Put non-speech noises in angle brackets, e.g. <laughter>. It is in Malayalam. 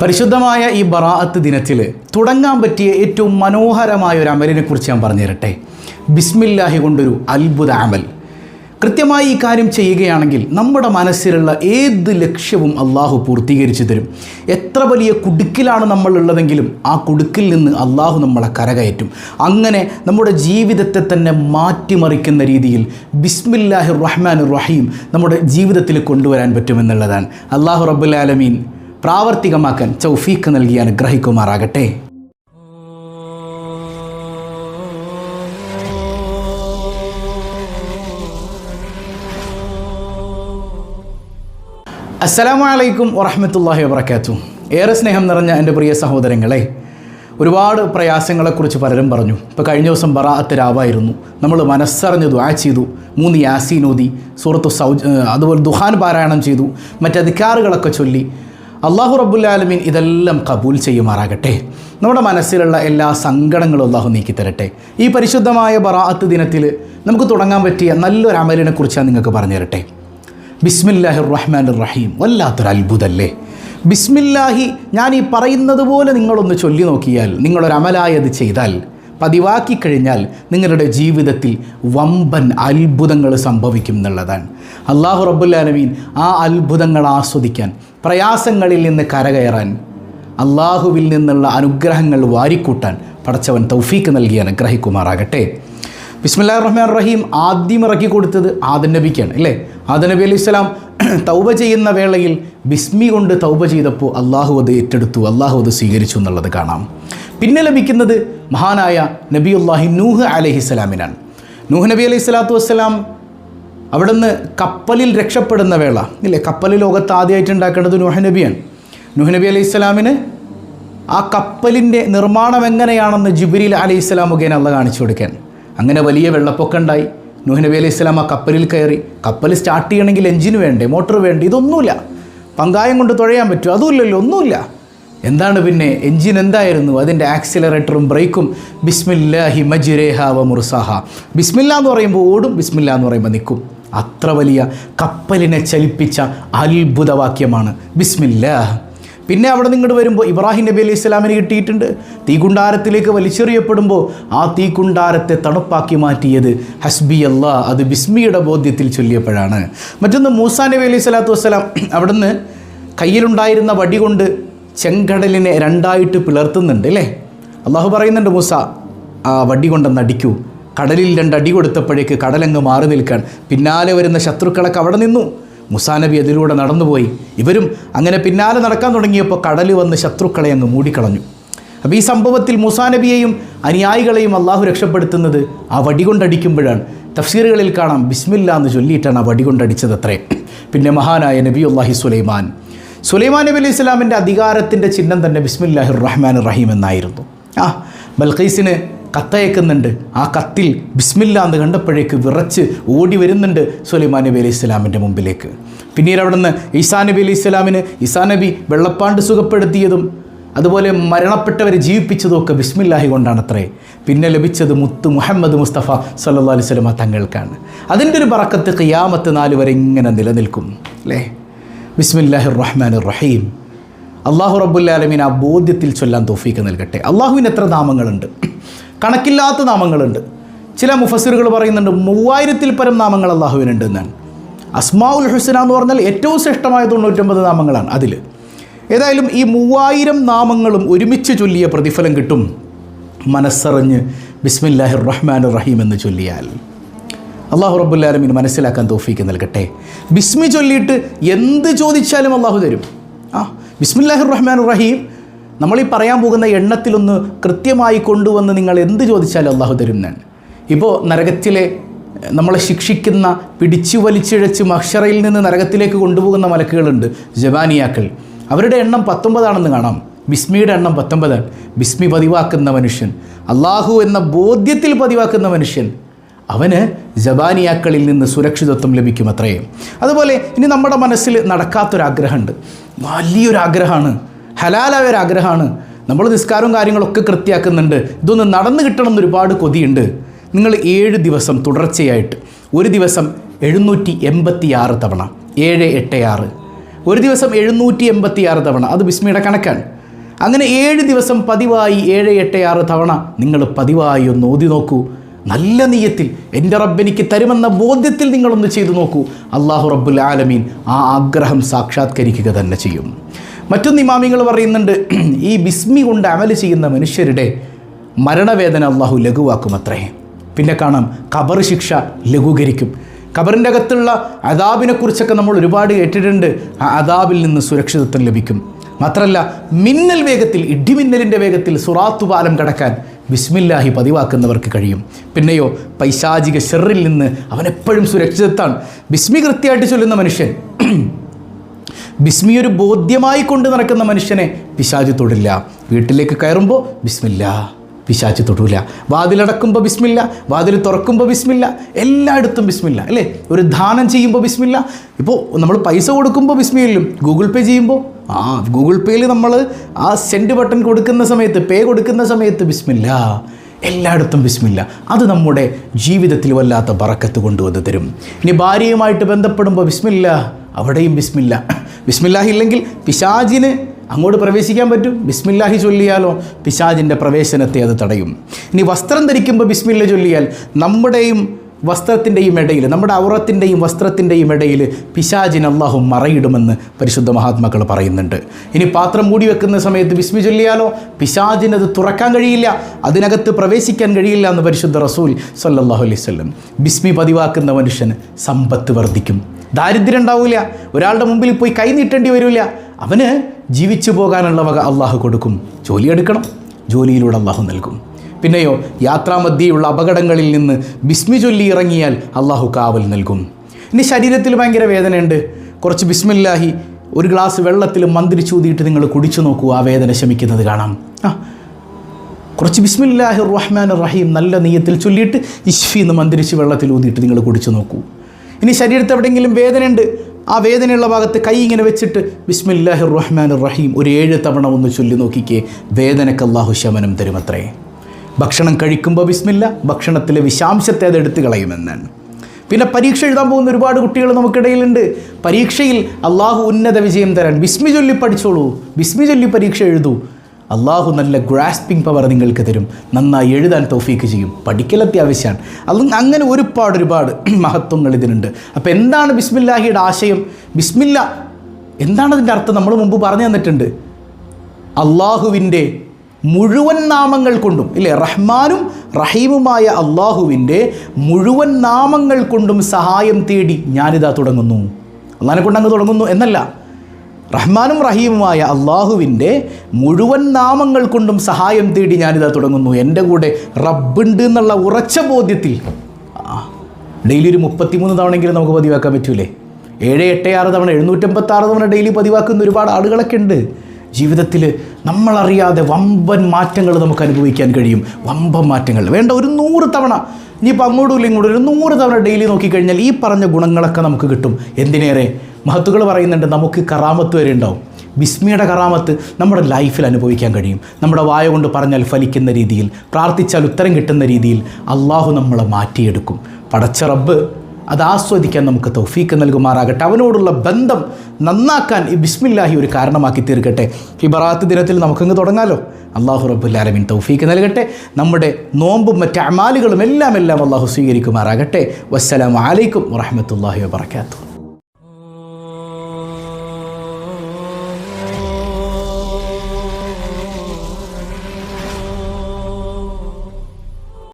പരിശുദ്ധമായ ഈ ബറാഅത്ത് ദിനത്തിൽ തുടങ്ങാൻ പറ്റിയ ഏറ്റവും മനോഹരമായ ഒരു അമലിനെ കുറിച്ച് ഞാൻ പറഞ്ഞുതരട്ടെ. ബിസ്മില്ലാഹി കൊണ്ടൊരു അത്ഭുത അമൽ. കൃത്യമായി ഈ കാര്യം ചെയ്യുകയാണെങ്കിൽ നമ്മുടെ മനസ്സിലുള്ള ഏത് ലക്ഷ്യവും അള്ളാഹു പൂർത്തീകരിച്ചു തരും. എത്ര വലിയ കുടുക്കിലാണ് നമ്മൾ ഉള്ളതെങ്കിലും ആ കുടുക്കിൽ നിന്ന് അള്ളാഹു നമ്മളെ കരകയറ്റും. അങ്ങനെ നമ്മുടെ ജീവിതത്തെ തന്നെ മാറ്റിമറിക്കുന്ന രീതിയിൽ ബിസ്മില്ലാഹി റഹ്മാൻ റഹീം നമ്മുടെ ജീവിതത്തിൽ കൊണ്ടുവരാൻ പറ്റുമെന്നുള്ളതാണ്. അള്ളാഹു റബ്ബുലാലമീൻ പ്രാവർത്തികമാക്കാൻ ചൗഫീഖ് നൽകി അനുഗ്രഹിക്കുമാറാകട്ടെ. അസ്സലാമു അലൈക്കും വറഹമത്തല്ലാഹി വാത്തു ഏറെ സ്നേഹം നിറഞ്ഞ എന്റെ പ്രിയ സഹോദരങ്ങളെ ഒരുപാട് പ്രയാസങ്ങളെക്കുറിച്ച് പലരും പറഞ്ഞു. ഇപ്പോൾ കഴിഞ്ഞ ദിവസം ബറാഅത്ത് രാവായിരുന്നു. നമ്മൾ മനസ്സറിഞ്ഞ് ദുആ ചെയ്തു. മൂന്ന് ഓതി സൂറത്തു സൗജ് അതുപോലെ ദുഹാൻ പാരായണം ചെയ്തു. മറ്റധികാറുകളൊക്കെ ചൊല്ലി. അള്ളാഹു റബ്ബുല്ലാലമീൻ ഇതെല്ലാം കബൂൽ ചെയ്യുമാറാകട്ടെ. നമ്മുടെ മനസ്സിലുള്ള എല്ലാ സങ്കടങ്ങളും അള്ളാഹു നീക്കിത്തരട്ടെ. ഈ പരിശുദ്ധമായ ബറാഅത്ത് ദിനത്തിൽ നമുക്ക് തുടങ്ങാൻ പറ്റിയ നല്ലൊരു അമലിനെ കുറിച്ചാണ് നിങ്ങൾക്ക് പറഞ്ഞു തരട്ടെ. ബിസ്മില്ലാഹി റഹ്മാൻ റഹീം വല്ലാത്തൊരു അത്ഭുതമല്ലേ ബിസ്മില്ലാഹി ഞാൻ ഈ പറയുന്നത് പോലെ നിങ്ങളൊന്ന് ചൊല്ലി നോക്കിയാൽ നിങ്ങളൊരു അമലായത് ചെയ്താൽ പതിവാക്കി കഴിഞ്ഞാൽ നിങ്ങളുടെ ജീവിതത്തിൽ വമ്പൻ അത്ഭുതങ്ങൾ സംഭവിക്കും എന്നുള്ളതാണ്. അള്ളാഹു റബ്ബുല്ലാലമീൻ ആ അത്ഭുതങ്ങൾ ആസ്വദിക്കാൻ പ്രയാസങ്ങളിൽ നിന്ന് കരകയറാൻ അള്ളാഹുവിൽ നിന്നുള്ള അനുഗ്രഹങ്ങൾ വാരിക്കൂട്ടാൻ പടച്ചവൻ തൗഫീക്ക് നൽകി അനുഗ്രഹിക്കുമാറാകട്ടെ. ബിസ്മില്ലാ റഹ്മാൻ റഹീം ആദ്യം ഇറക്കി കൊടുത്തത് ആദൻ നബിക്കാണ് അല്ലേ? ആദൻ നബി അലൈഹി സ്വലാം തൗബ ചെയ്യുന്ന വേളയിൽ ബിസ്മി കൊണ്ട് തൗബ ചെയ്തപ്പോൾ അള്ളാഹു അത് ഏറ്റെടുത്തു അള്ളാഹു അത് സ്വീകരിച്ചു എന്നുള്ളത് കാണാം. പിന്നെ ലഭിക്കുന്നത് മഹാനായ നബിയുല്ലാഹി നൂഹ് അലഹിസ്സലാമിനാണ് നൂഹ് നബി അലൈഹി സ്വലാത്തു വസ്സലാം അവിടുന്ന് കപ്പലിൽ രക്ഷപ്പെടുന്ന വേള. ഇല്ലേ? കപ്പൽ ലോകത്ത് ആദ്യമായിട്ട് ഉണ്ടാക്കേണ്ടത് നൂഹ് നബിയാണ്. നൂഹ് നബി അലൈഹി സ്വലാമിന് ആ കപ്പലിന്റെ നിർമ്മാണം എങ്ങനെയാണെന്ന് ജിബിരിൽ അലൈഹി സ്വലാം മുഖേന അള്ള കാണിച്ചു കൊടുക്കാൻ. അങ്ങനെ വലിയ വെള്ളപ്പൊക്കം ഉണ്ടായി. നൂഹ് നബി അലൈഹി സ്വലാം ആ കപ്പലിൽ കയറി. കപ്പൽ സ്റ്റാർട്ട് ചെയ്യണമെങ്കിൽ എഞ്ചിന് വേണ്ടേ? മോട്ടോർ വേണ്ടേ? ഇതൊന്നുമില്ല. പങ്കായം കൊണ്ട് തുഴയാൻ പറ്റുമോ? അതുമില്ലല്ലോ ഒന്നുമില്ല. എന്താണ് പിന്നെ എൻജിൻ എന്തായിരുന്നു? അതിന്റെ ആക്സിലറേറ്ററും ബ്രേക്കും. ബിസ്മില്ലാഹി മജുരേഹ വ മുർസാഹ. ബിസ്മില്ല എന്ന് പറയുമ്പോൾ ഓടും ബിസ്മില്ല എന്ന് പറയുമ്പോൾ നിൽക്കും. അത്ര വലിയ കപ്പലിനെ ചലിപ്പിച്ച അത്ഭുതവാക്യമാണ് ബിസ്മില്ലാ പിന്നെ അവിടെ നിങ്ങോട്ട് വരുമ്പോൾ ഇബ്രാഹിം നബി അലൈഹി സ്വലാമിന് കിട്ടിയിട്ടുണ്ട്. തീകുണ്ടാരത്തിലേക്ക് വലിച്ചെറിയപ്പെടുമ്പോൾ ആ തീകുണ്ടാരത്തെ തണുപ്പാക്കി മാറ്റിയത് ഹസ്ബി അല്ലാ അത് ബിസ്മിയുടെ ബോധ്യത്തിൽ ചൊല്ലിയപ്പോഴാണ്. മറ്റൊന്ന് മൂസാ നബി അലൈഹി സ്വലാത്തു വസ്സലാം അവിടുന്ന് കയ്യിലുണ്ടായിരുന്ന വടി കൊണ്ട് ചെങ്കടലിനെ രണ്ടായിട്ട് പിളർത്തുന്നുണ്ട് അല്ലേ അള്ളാഹു പറയുന്നുണ്ട് മൂസ ആ വടി കൊണ്ടൊന്ന് അടിക്കൂ. കടലിൽ രണ്ടടി കൊടുത്തപ്പോഴേക്ക് കടലങ്ങ് മാറി നിൽക്കാൻ. പിന്നാലെ വരുന്ന ശത്രുക്കളൊക്കെ അവിടെ നിന്നു. മുസാ നബി അതിലൂടെ നടന്നുപോയി. ഇവരും അങ്ങനെ പിന്നാലെ നടക്കാൻ തുടങ്ങിയപ്പോൾ കടൽ വന്ന് ശത്രുക്കളെ അങ്ങ് മൂടിക്കളഞ്ഞു. അപ്പോൾ ഈ സംഭവത്തിൽ മുസാ നബിയെയും അനുയായികളെയും അള്ളാഹു രക്ഷപ്പെടുത്തുന്നത് ആ വടി കൊണ്ടടിക്കുമ്പോഴാണ്. തഫ്സീറുകളിൽ കാണാം ബിസ്മില്ല എന്ന് ചൊല്ലിയിട്ടാണ് ആ വടി കൊണ്ടടിച്ചത് അത്രേ. പിന്നെ മഹാനായ നബി അള്ളാഹി സുലൈമാൻ സുലൈമാൻ നബി അലൈഹി സ്വലാമിന്റെ അധികാരത്തിന്റെ ചിഹ്നം തന്നെ ബിസ്മില്ലാഹിർ റഹ്മാൻ റഹീം എന്നായിരുന്നു. ആ ബൽഖീസിന് കത്തയക്കുന്നുണ്ട്. ആ കത്തിൽ ബിസ്മില്ല എന്ന് കണ്ടപ്പോഴേക്ക് വിറച്ച് ഓടി വരുന്നുണ്ട് സുലൈമാൻ നബി അലൈഹി സ്വലാമിന്റെ മുമ്പിലേക്ക്. പിന്നീട് അവിടുന്ന് ഈസാ നബി അലൈഹി സ്വലാമിന് ഈസാ നബി വെള്ളപ്പാണ്ട് സുഖപ്പെടുത്തിയതും അതുപോലെ മരണപ്പെട്ടവരെ ജീവിപ്പിച്ചതും ഒക്കെ ബിസ്മില്ലാഹി കൊണ്ടാണത്രേ. പിന്നെ ലഭിച്ചത് മുത്ത് മുഹമ്മദ് മുസ്തഫ സല്ലാ അലൈഹി സ്വലമ തങ്ങൾക്കാണ്. അതിന്റെ ഒരു പറക്കത്ത് ഖിയാമത്ത് നാല് വരെ ഇങ്ങനെ നിലനിൽക്കും. അല്ലേ? ബിസ്മില്ലാഹി റഹ്മാൻ റഹീം അള്ളാഹു റബ്ബുല്ലാലമീൻ ആ ബോധ്യത്തിൽ ചൊല്ലാൻ തോഫീക്ക് നൽകട്ടെ. അള്ളാഹുവിന് എത്ര നാമങ്ങളുണ്ട്? കണക്കില്ലാത്ത നാമങ്ങളുണ്ട്. ചില മുഫസിറുകൾ പറയുന്നുണ്ട് മൂവായിരത്തിൽ പരം നാമങ്ങൾ അള്ളാഹുവിനുണ്ട് എന്നാണ് അസ്മാഉൽ ഹുസന എന്ന് പറഞ്ഞാൽ ഏറ്റവും ശ്രേഷ്ഠമായ തൊണ്ണൂറ്റൊമ്പത് നാമങ്ങളാണ് അതിൽ. ഏതായാലും ഈ മൂവായിരം നാമങ്ങളും ഒരുമിച്ച് ചൊല്ലിയ പ്രതിഫലം കിട്ടും മനസ്സറിഞ്ഞ് ബിസ്മില്ലാഹിർ റഹ്മാൻ റഹീം എന്ന് ചൊല്ലിയാൽ. അള്ളാഹു റബ്ബുല്ലാലമീൻ മനസ്സിലാക്കാൻ തോഫീക്ക് നൽകട്ടെ. ബിസ്മി ചൊല്ലിയിട്ട് എന്ത് ചോദിച്ചാലും അള്ളാഹു തരും. ആ ബിസ്മില്ലാഹിർ റഹ്മാൻ റഹീം നമ്മളീ പറയാൻ പോകുന്ന എണ്ണത്തിലൊന്ന് കൃത്യമായി കൊണ്ടുവന്ന് നിങ്ങൾ എന്ത് ചോദിച്ചാലും അള്ളാഹു തരും ഞാൻ ഇപ്പോൾ നരകത്തിലെ നമ്മളെ ശിക്ഷിക്കുന്ന പിടിച്ചു വലിച്ചിഴച്ച് മക്ഷറയിൽ നിന്ന് നരകത്തിലേക്ക് കൊണ്ടുപോകുന്ന മലക്കുകളുണ്ട് ജവാനിയാക്കൾ അവരുടെ എണ്ണം പത്തൊമ്പതാണെന്ന് കാണാം. ബിസ്മിയുടെ എണ്ണം പത്തൊമ്പതാണ്. ബിസ്മി പതിവാക്കുന്ന മനുഷ്യൻ അള്ളാഹു എന്ന ബോധ്യത്തിൽ പതിവാക്കുന്ന മനുഷ്യൻ അവന് ജബാനിയാക്കളിൽ നിന്ന് സുരക്ഷിതത്വം ലഭിക്കുമത്രേ. അതുപോലെ ഇനി നമ്മുടെ മനസ്സിൽ നടക്കാത്തൊരാഗ്രഹമുണ്ട്. വലിയൊരാഗ്രഹമാണ്. ഹലാലായ ഒരു ആഗ്രഹമാണ് നമ്മൾ നിസ്കാരവും കാര്യങ്ങളൊക്കെ കൃത്യമാക്കുന്നുണ്ട് ഇതൊന്ന് നടന്നു കിട്ടണം എന്നൊരുപാട് കൊതിയുണ്ട്. നിങ്ങൾ ഏഴ് ദിവസം തുടർച്ചയായിട്ട് ഒരു ദിവസം എഴുന്നൂറ്റി എൺപത്തി ആറ് തവണ. ഏഴ് എട്ട് ആറ്. ഒരു ദിവസം എഴുന്നൂറ്റി എൺപത്തി ആറ് തവണ. അത് ബിസ്മിയുടെ കണക്കാണ്. അങ്ങനെ ഏഴ് ദിവസം പതിവായി ഏഴ് എട്ട് ആറ് തവണ നിങ്ങൾ പതിവായി ഒന്ന് ഓതി നോക്കൂ. നല്ല നീയത്തിൽ എന്റെ റബ്ബെനിക്ക് തരുമെന്ന ബോധ്യത്തിൽ നിങ്ങളൊന്ന് ചെയ്തു നോക്കൂ. അള്ളാഹു റബ്ബുൽ ആലമീൻ ആ ആഗ്രഹം സാക്ഷാത്കരിക്കുക തന്നെ ചെയ്യും. മറ്റൊന്ന് ഇമാമിങ്ങൾ പറയുന്നുണ്ട് ഈ ബിസ്മി കൊണ്ട് അമൽ ചെയ്യുന്ന മനുഷ്യരുടെ മരണവേദന അള്ളാഹു ലഘുവാക്കുമത്രേ. പിന്നെ കാണാം ഖബർ ശിക്ഷ ലഘൂകരിക്കും. ഖബറിന്റെ അകത്തുള്ള അതാബിനെക്കുറിച്ചൊക്കെ നമ്മൾ ഒരുപാട് കേട്ടിട്ടുണ്ട്. ആ അതാബിൽ നിന്ന് സുരക്ഷിതത്വം ലഭിക്കും. മാത്രമല്ല മിന്നൽ വേഗത്തിൽ ഇടിമിന്നലിന്റെ വേഗത്തിൽ സുറാത്തു പാലം കടക്കാൻ ബിസ്മില്ലാഹി പതിവാക്കുന്നവർക്ക് കഴിയും. പിന്നെയോ പൈശാചിക ഷെറിൽ നിന്ന് അവനെപ്പോഴും സുരക്ഷിതത്താണ്. ബിസ്മി കൃത്യമായിട്ട് ചൊല്ലുന്ന മനുഷ്യൻ ബിസ്മി ഒരു ബോധ്യമായി കൊണ്ട് നടക്കുന്ന മനുഷ്യനെ പിശാചി തൊടില്ല. വീട്ടിലേക്ക് കയറുമ്പോൾ ബിസ്മില്ല പിശാചി തൊടൂല. വാതിലടക്കുമ്പോൾ ബിസ്മില്ല വാതിൽ തുറക്കുമ്പോൾ ബിസ്മില്ല എല്ലായിടത്തും ബിസ്മില്ല അല്ലേ? ഒരു ദാനം ചെയ്യുമ്പോൾ ബിസ്മില്ല. ഇപ്പോൾ നമ്മൾ പൈസ കൊടുക്കുമ്പോൾ ബിസ്മില്ലും ഗൂഗിൾ പേ ചെയ്യുമ്പോൾ ആ ഗൂഗിൾ പേയിൽ നമ്മൾ ആ സെൻഡ് ബട്ടൺ കൊടുക്കുന്ന സമയത്ത് പേ കൊടുക്കുന്ന സമയത്ത് ബിസ്മില്ല. എല്ലായിടത്തും ബിസ്മില്ല. അത് നമ്മുടെ ജീവിതത്തിൽ വല്ലാത്ത ബറക്കത്ത് കൊണ്ടുവന്ന് തരും. ഇനി ഭാര്യയുമായിട്ട് ബന്ധപ്പെടുമ്പോൾ ബിസ്മില്ല. അവിടെയും ബിസ്മില്ല. ബിസ്മില്ലാഹി ഇല്ലെങ്കിൽ പിശാജിന് അങ്ങോട്ട് പ്രവേശിക്കാൻ പറ്റും. ബിസ്മില്ലാഹി ചൊല്ലിയാലോ പിശാജിന്റെ പ്രവേശനത്തെ അത് തടയും. ഇനി വസ്ത്രം ധരിക്കുമ്പോൾ ബിസ്മില്ല ചൊല്ലിയാൽ നമ്മുടെയും വസ്ത്രത്തിന്റെയും ഇടയിൽ നമ്മുടെ ഔറത്തിന്റെയും വസ്ത്രത്തിന്റെയും ഇടയിൽ പിശാജിന് അള്ളാഹു മറയിടുമെന്ന് പരിശുദ്ധ മഹാത്മാക്കൾ പറയുന്നുണ്ട്. ഇനി പാത്രം മൂടി വെക്കുന്ന സമയത്ത് വിസ്മി ചൊല്ലിയാലോ? പിശാജിനത് തുറക്കാൻ കഴിയില്ല അതിനകത്ത് പ്രവേശിക്കാൻ കഴിയില്ല എന്ന് പരിശുദ്ധ റസൂൽ സല്ലാഹു അലൈഹി വസല്ലം ബിസ്മി പതിവാക്കുന്ന മനുഷ്യന് സമ്പത്ത് വർദ്ധിക്കും. ദാരിദ്ര്യം ഉണ്ടാവില്ല ഒരാളുടെ മുമ്പിൽ പോയി കൈ നീട്ടേണ്ടി വരില്ല അവന് ജീവിച്ചു പോകാനുള്ള വക അള്ളാഹു കൊടുക്കും. ജോലിയെടുക്കണം ജോലിയിലൂടെ അള്ളാഹു നൽകും. പിന്നെയോ യാത്രാമധ്യയുള്ള അപകടങ്ങളിൽ നിന്ന് ബിസ്മി ചൊല്ലി ഇറങ്ങിയാൽ അള്ളാഹു കാവൽ നൽകും. ഇനി ശരീരത്തിൽ ഭയങ്കര വേദനയുണ്ട്. കുറച്ച് ബിസ്മില്ലാഹി ഒരു ഗ്ലാസ് വെള്ളത്തിൽ മന്ത്രിച്ചൂതിയിട്ട് നിങ്ങൾ കുടിച്ചു നോക്കൂ ആ വേദന ശമിക്കുന്നത് കാണാം. ആ കുറച്ച് ബിസ്മില്ലാഹി റഹ്മാൻ റഹീം നല്ല നെയ്യത്തിൽ ചൊല്ലിയിട്ട് ഇഷ്ഫി എന്ന് മന്ത്രിച്ച് വെള്ളത്തിൽ ഊതിയിട്ട് നിങ്ങൾ കുടിച്ചു നോക്കൂ. ഇനി ശരീരത്ത് എവിടെയെങ്കിലും വേദനയുണ്ട് ആ വേദനയുള്ള ഭാഗത്ത് കൈ ഇങ്ങനെ വെച്ചിട്ട് ബിസ്മില്ലാഹി റഹ്മാൻ റഹീം ഒരു ഏഴ് തവണ ഒന്ന് ചൊല്ലി നോക്കിക്കേ വേദനക്ക് അള്ളാഹു ശമനം തരുമത്രേ. ഭക്ഷണം കഴിക്കുമ്പോൾ വിസ്മില്ല ഭക്ഷണത്തിലെ വിഷാംശത്തെ അത് എടുത്തു കളയുമെന്നാണ്. പിന്നെ പരീക്ഷ എഴുതാൻ പോകുന്ന ഒരുപാട് കുട്ടികൾ നമുക്കിടയിലുണ്ട്. പരീക്ഷയിൽ അള്ളാഹു ഉന്നത വിജയം തരാൻ ബിസ്മി ചൊല്ലി പഠിച്ചോളൂ. ബിസ്മി ചൊല്ലി പരീക്ഷ എഴുതൂ. അള്ളാഹു നല്ല ഗ്രാസ്പിംഗ് പവർ നിങ്ങൾക്ക് തരും. നന്നായി എഴുതാൻ തോഫീക്ക് ചെയ്യും. പഠിക്കൽ അത്യാവശ്യമാണ്. അത് അങ്ങനെ ഒരുപാട് ഒരുപാട് <clears throat> മഹത്വങ്ങൾ ഇതിനുണ്ട്. അപ്പോൾ എന്താണ് ബിസ്മില്ലാഹിയുടെ ആശയം? ബിസ്മില്ല എന്താണ് അതിന്റെ അർത്ഥം? നമ്മൾ മുമ്പ് പറഞ്ഞു തന്നിട്ടുണ്ട്. അള്ളാഹുവിന്റെ മുഴുവൻ നാമങ്ങൾ കൊണ്ടും ഇല്ലേ? റഹ്മാനും റഹീമുമായ അള്ളാഹുവിന്റെ മുഴുവൻ നാമങ്ങൾ കൊണ്ടും സഹായം തേടി ഞാനിതാ തുടങ്ങുന്നു. അള്ളാഹിനെ കൊണ്ട് അങ്ങ് തുടങ്ങുന്നു എന്നല്ല. റഹ്മാനും റഹീമുമായ അള്ളാഹുവിന്റെ മുഴുവൻ നാമങ്ങൾ കൊണ്ടും സഹായം തേടി ഞാനിതാ തുടങ്ങുന്നു. എന്റെ കൂടെ റബ്ബുണ്ട് എന്നുള്ള ഉറച്ച ബോധ്യത്തിൽ. ഡെയിലി ഒരു മുപ്പത്തിമൂന്ന് തവണയെങ്കിലും നമുക്ക് പതിവാക്കാൻ പറ്റൂലേ? ഏഴ് എട്ട് ആറ് തവണ എഴുന്നൂറ്റമ്പത്തി ആറ് തവണ ഡെയിലി പതിവാക്കുന്ന ഒരുപാട് ആളുകളൊക്കെ ഉണ്ട്. ജീവിതത്തിൽ നമ്മളറിയാതെ വമ്പൻ മാറ്റങ്ങൾ നമുക്ക് അനുഭവിക്കാൻ കഴിയും. വമ്പൻ മാറ്റങ്ങൾ. വേണ്ട ഒരു നൂറ് തവണ. ഇനിയിപ്പോൾ അങ്ങോട്ടും ഇങ്ങോട്ടും ഒരു നൂറ് തവണ ഡെയിലി നോക്കിക്കഴിഞ്ഞാൽ ഈ പറഞ്ഞ ഗുണങ്ങളൊക്കെ നമുക്ക് കിട്ടും. എന്തിനേറെ? മഹത്തുകൾ പറയുന്നുണ്ട് നമുക്ക് കറാമത്ത് വരെ ഉണ്ടാവും. ബിസ്മിയുടെ കറാമത്ത് നമ്മുടെ ലൈഫിൽ അനുഭവിക്കാൻ കഴിയും. നമ്മുടെ വായ കൊണ്ട് പറഞ്ഞാൽ ഫലിക്കുന്ന രീതിയിൽ പ്രാർത്ഥിച്ചാൽ ഉത്തരം കിട്ടുന്ന രീതിയിൽ അള്ളാഹു നമ്മളെ മാറ്റിയെടുക്കും. പടച്ച റബ്ബ് അത് ആസ്വദിക്കാൻ നമുക്ക് തൗഫീക്ക് നൽകുമാറാകട്ടെ. അവനോടുള്ള ബന്ധം നന്നാക്കാൻ ഈ ബിസ്മില്ലാഹി ഒരു കാരണമാക്കി തീർക്കട്ടെ. ഈ ബറാത്ത് ദിനത്തിൽ നമുക്കങ്ങ് തുടങ്ങാലോ? അള്ളാഹു റബ്ബുല്ലാലമിൻ തൗഫീക്ക് നൽകട്ടെ. നമ്മുടെ നോമ്പും മറ്റ് അമാലുകളും എല്ലാം എല്ലാം അള്ളാഹു സ്വീകരിക്കുമാറാകട്ടെ. വസ്സലാം അലൈക്കും വറഹമത്തല്ലാഹി വാബർക്കാത്തു